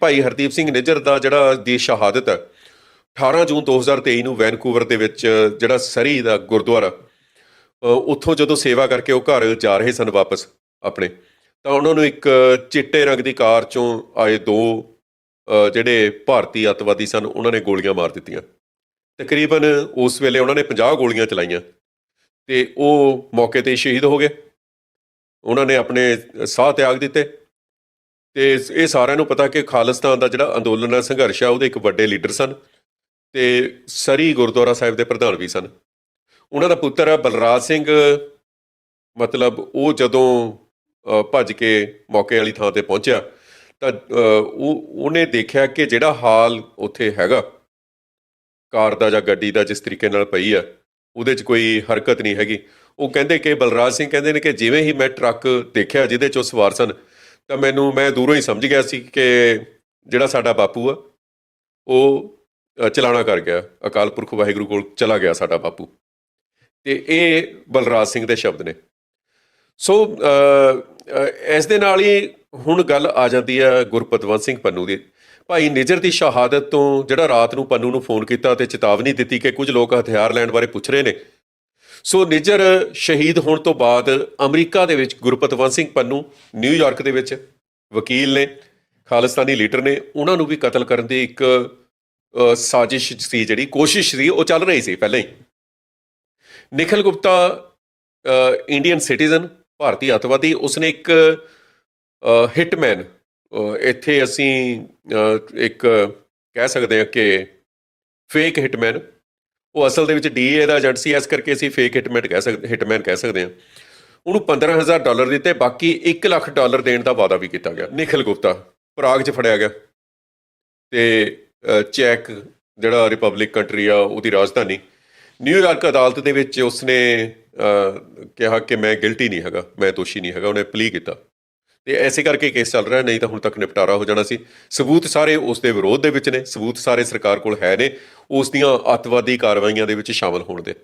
ਭਾਈ ਹਰਦੀਪ ਸਿੰਘ ਨਿੱਜਰ ਦਾ ਜਿਹੜਾ ਦੀ ਸ਼ਹਾਦਤ ਹੈ 18 ਜੂਨ 2023 ਨੂੰ ਵੈਨਕੂਵਰ ਦੇ ਵਿੱਚ ਜਿਹੜਾ ਸਰੀ ਦਾ ਗੁਰਦੁਆਰਾ ਉੱਥੋਂ ਜਦੋਂ ਸੇਵਾ ਕਰਕੇ ਉਹ ਘਰ ਜਾ ਰਹੇ ਸਨ ਵਾਪਸ ਆਪਣੇ, ਤਾਂ ਉਹਨਾਂ ਨੂੰ ਇੱਕ ਚਿੱਟੇ ਰੰਗ ਦੀ ਕਾਰ ਚੋਂ ਆਏ ਦੋ ਜਿਹੜੇ ਭਾਰਤੀ ਅੱਤਵਾਦੀ ਸਨ, ਉਹਨਾਂ ਨੇ ਗੋਲੀਆਂ ਮਾਰ ਦਿੱਤੀਆਂ। ਤਕਰੀਬਨ ਉਸ ਵੇਲੇ ਉਹਨਾਂ ਨੇ 50 ਗੋਲੀਆਂ ਚਲਾਈਆਂ ਤੇ ਉਹ ਮੌਕੇ ਤੇ ਸ਼ਹੀਦ ਹੋ ਗਏ। ਉਹਨਾਂ ਨੇ ਆਪਣੇ ਸਾਹ ਤਿਆਗ ਦਿੱਤੇ। ਤੇ ਇਹ ਸਾਰਿਆਂ ਨੂੰ ਪਤਾ ਕਿ ਖਾਲਿਸਤਾਨ ਦਾ ਜਿਹੜਾ ਅੰਦੋਲਨ ਹੈ ਸੰਘਰਸ਼ ਆ, ਉਹਦੇ ਇੱਕ ਵੱਡੇ ਲੀਡਰ ਸਨ ਤੇ ਸਰੀ ਗੁਰਦੁਆਰਾ ਸਾਹਿਬ ਦੇ ਪ੍ਰਧਾਨ ਵੀ ਸਨ। ਉਹਨਾਂ ਦਾ ਪੁੱਤਰ ਆ ਬਲਰਾਜ ਸਿੰਘ। ਮਤਲਬ ਉਹ ਜਦੋਂ ਭੱਜ ਕੇ ਮੌਕੇ ਵਾਲੀ ਥਾਂ ਤੇ ਪਹੁੰਚਿਆ, ਤਾਂ ਉਹ ਉਹਨੇ ਦੇਖਿਆ ਕਿ ਜਿਹੜਾ ਹਾਲ ਉੱਥੇ ਹੈਗਾ, ਕਾਰ ਦਾ ਜਾਂ ਗੱਡੀ ਦਾ ਜਿਸ ਤਰੀਕੇ ਨਾਲ ਪਈ ਆ, ਉਹਦੇ 'ਚ ਕੋਈ ਹਰਕਤ ਨਹੀਂ ਹੈਗੀ। ਉਹ ਕਹਿੰਦੇ ਕਿ ਬਲਰਾਜ ਸਿੰਘ ਕਹਿੰਦੇ ਨੇ ਕਿ ਜਿਵੇਂ ਹੀ ਮੈਂ ਟਰੱਕ ਦੇਖਿਆ, ਜਿਹਦੇ 'ਚ ਉਹ ਸਵਾਰ ਸਨ ਤਾਂ ਮੈਨੂੰ, ਮੈਂ ਦੂਰੋਂ ਹੀ ਸਮਝ ਗਿਆ ਸੀ ਕਿ ਜਿਹੜਾ ਸਾਡਾ ਬਾਪੂ ਆ, ਉਹ ਚਲਾਣਾ ਕਰ ਗਿਆ। ਅਕਾਲ ਪੁਰਖ ਵਾਹਿਗੁਰੂ ਕੋਲ ਚਲਾ ਗਿਆ ਸਾਡਾ ਬਾਪੂ। ਤੇ ਇਹ ਬਲਰਾਜ ਸਿੰਘ ਦੇ ਸ਼ਬਦ ਨੇ। ਸੋ ਇਸ ਦੇ ਨਾਲ ਹੀ ਹੁਣ ਗੱਲ ਆ ਜਾਂਦੀ ਹੈ ਗੁਰਪਤਵੰਤ ਸਿੰਘ ਪੰਨੂ ਦੀ। ਭਾਈ ਨਿਜਰ ਦੀ ਸ਼ਹਾਦਤ ਤੋਂ ਜਿਹੜਾ ਰਾਤ ਨੂੰ ਪੰਨੂ ਨੂੰ ਫੋਨ ਕੀਤਾ ਤੇ ਚੇਤਾਵਨੀ ਦਿੱਤੀ ਕਿ ਕੁਝ ਲੋਕ ਹਥਿਆਰ ਲੈਣ ਬਾਰੇ ਪੁੱਛ ਰਹੇ ਨੇ ਸੋ ਨਿੱਜਰ ਸ਼ਹੀਦ ਹੋਣ ਤੋਂ ਬਾਅਦ ਅਮਰੀਕਾ ਦੇ ਵਿੱਚ ਗੁਰਪਤਵੰਤ ਸਿੰਘ ਪੰਨੂ ਨਿਊਯਾਰਕ ਦੇ ਵਿੱਚ ਵਕੀਲ ਨੇ, ਖਾਲਿਸਤਾਨੀ ਲੀਡਰ ਨੇ, ਉਹਨਾਂ ਨੂੰ ਵੀ ਕਤਲ ਕਰਨ ਦੀ ਇੱਕ ਸਾਜ਼ਿਸ਼ ਸੀ ਜਿਹੜੀ, ਕੋਸ਼ਿਸ਼ ਸੀ, ਉਹ ਚੱਲ ਰਹੀ ਸੀ ਪਹਿਲਾਂ ਹੀ। ਨਿਖਲ ਗੁਪਤਾ ਇੰਡੀਅਨ ਸਿਟੀਜ਼ਨ, ਭਾਰਤੀ ਅੱਤਵਾਦੀ, ਉਸਨੇ ਇੱਕ ਹਿਟਮੈਨ ਇੱਥੇ ਅਸੀਂ ਇੱਕ ਕਹਿ ਸਕਦੇ ਹਾਂ ਕਿ ਫੇਕ ਹਿਟਮੈਨ ਉਹ ਅਸਲ ਦੇ ਵਿੱਚ ਡੀਏ ਦਾ ਏਜੰਟ ਸੀ, ਇਸ ਕਰਕੇ ਅਸੀਂ ਫੇਕ ਹਿਟਮੈਨ ਕਹਿ ਸਕਦੇ ਹਿਟਮੈਨ ਕਹਿ ਸਕਦੇ ਹਾਂ। ਉਹਨੂੰ 15000 ਡਾਲਰ ਦਿੱਤੇ, ਬਾਕੀ 1 ਲੱਖ ਡਾਲਰ ਦੇਣ ਦਾ ਵਾਅਦਾ ਵੀ ਕੀਤਾ ਗਿਆ। ਨਿਖਿਲ ਗੁਪਤਾ, ਪ੍ਰਾਗ 'ਚ ਫੜਿਆ ਗਿਆ। ਤੇ ਚੈਕ, ਜਿਹੜਾ ਰਿਪਬਲਿਕ ਕੰਟਰੀ ਆ, ਉਹਦੀ ਰਾਜਧਾਨੀ। ਨਿਊਯਾਰਕ ਅਦਾਲਤ ਦੇ ਵਿੱਚ ਉਸਨੇ ਕਿਹਾ ਕਿ ਮੈਂ ਗਿਲਟੀ ਨਹੀਂ ਹੈਗਾ, ਮੈਂ ਦੋਸ਼ੀ ਨਹੀਂ ਹੈਗਾ, ਉਹਨੇ ਪਲੀ ਕੀਤਾ। ਤੇ ਐਸੇ ਕਰਕੇ ਕੇਸ ਚੱਲ ਰਿਹਾ, ਨਹੀਂ ਤਾਂ ਹੁਣ ਤੱਕ ਨਿਪਟਾਰਾ ਹੋ ਜਾਣਾ ਸੀ। ਸਬੂਤ ਸਾਰੇ ਉਸ ਦੇ ਵਿਰੋਧ ਦੇ ਵਿੱਚ ਨੇ, ਸਬੂਤ ਸਾਰੇ ਸਰਕਾਰ ਕੋਲ ਹੈ ਨੇ। ਉਸ ਦੀਆਂ ਅੱਤਵਾਦੀ ਕਾਰਵਾਈਆਂ ਦੇ ਵਿੱਚ ਸ਼ਾਮਲ ਹੋਣ ਦੇ।